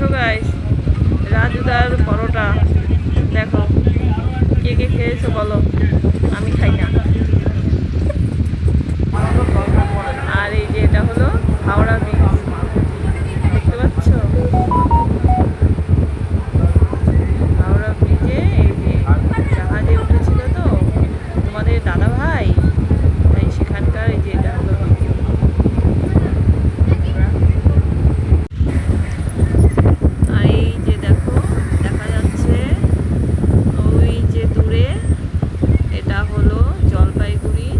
দেখো গাইস রাজুদার পরোটা দেখো। gurih-gurih